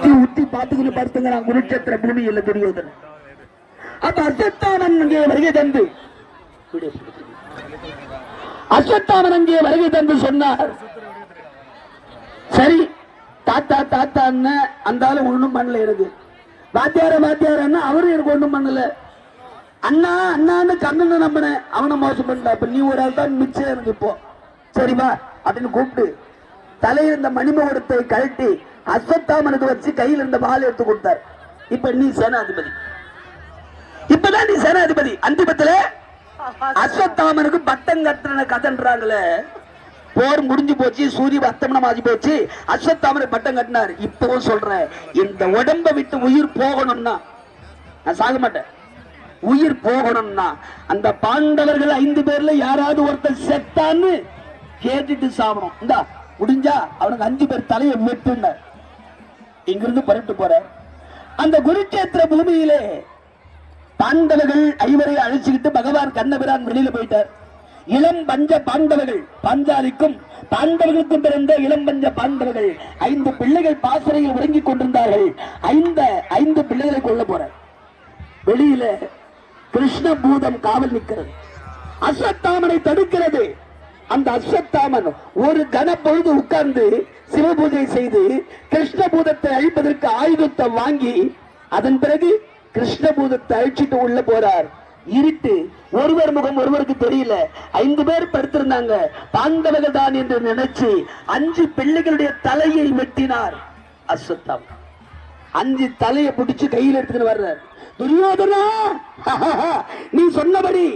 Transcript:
உத்தி உத்தி பார்த்துக்கிட்டு படுத்துங்கிறான் குருட்சத்திர பூமியில் துரியோதனன் அப்ப அசத்தானன் அங்கே வருகை தந்து. அசத்தானன் அங்கே வருகை தந்து சொன்னார். சரி தாத்தா தாத்தா அந்த ஆளு ஒண்ணும் பண்ணல எனக்கு. வாத்தியார வாத்தியாரன்னா அவரும் எனக்கு ஒண்ணும் பண்ணல. அண்ணா அண்ணான்னு கண்ணனை நம்பினேன். அவனை மோசம் பண்ணிட்டா. இப்ப நீ ஒரு ஆள் தான் மிச்சம் எனக்கு இப்போ. சரிவா அப்படின்னு கூப்பிட்டு தலையில் இந்த மணிமகுடத்தை கழட்டி அஸ்வத்தாமனுக்கு வச்சு கையில் இருந்த பால் எடுத்து கொடுத்தார். இப்ப நீ சேனாதிபதி. இப்பதான் நீ சேனாதிபதி. அந்திபத்துல அஸ்வத்தாமனுக்கு பட்டம் கட்டுன கதன்றாங்களே. போர் முடிஞ்சு போச்சு சூரிய அஸ்தமனம் ஆகி போச்சு. அஸ்வத்தாமனுக்கு பட்டம் கட்டினார். இப்பவும் சொல்றேன் இந்த உடம்ப விட்டு உயிர் போகணும்னா நான் சாக மாட்டேன். உயிர் போகணும்னா அந்த பாண்டவர்கள் ஐந்து பேர்ல யாராவது ஒருத்தர் செத்தான்னு கேட்டுட்டு சாப்பிடும் இந்தா முடிஞ்சா அவனுக்கு அஞ்சு பேர் தலையை வெட்டுனார் இங்கிருந்து புறப்பட்டு போற அந்த குருட்சேத்திர பூமியிலே பாண்டவர்கள் ஐவரை அழைச்சுக்கிட்டு பகவான் கண்ணபிரான் வெளியில போயிட்டார். இளம் பஞ்ச பாண்டவர்கள் பாஞ்சாலிக்கும் பாண்டவர்களுக்கும் பிறந்த இளம் பஞ்ச பாண்டவர்கள் ஐந்து பிள்ளைகள் பாசறையில் உறங்கிக் கொண்டிருந்தார்கள். ஐந்த ஐந்து பிள்ளைகளை கொள்ள போறார். வெளியில கிருஷ்ண பூதம் காவல் நிற்கிறது. அசத்தாமனை தடுக்கிறது. அந்த அஸ்வத்தாமன் ஒரு கனப்பொழுது உட்கார்ந்து சிவபூஜை செய்து கிருஷ்ண பூதத்தை அழிப்பதற்கு ஆயுதத்தை வாங்கி அதன் பிறகு கிருஷ்ண பூதத்தை அழிச்சிட்டு உள்ள போறார். இருட்டு. ஒருவர் முகம் ஒருவருக்கு தெரியல. ஐந்து பேர் படுத்திருந்தாங்க. பாண்டவர்கள் தான் என்று நினைச்சு அஞ்சு பிள்ளைகளுடைய தலையை வெட்டினார் அஸ்வத்தாம் அஞ்சு தலையை பிடிச்சு கையில் எடுத்துட்டு வர்றார். துரியோதனா! நீ சொன்னபடி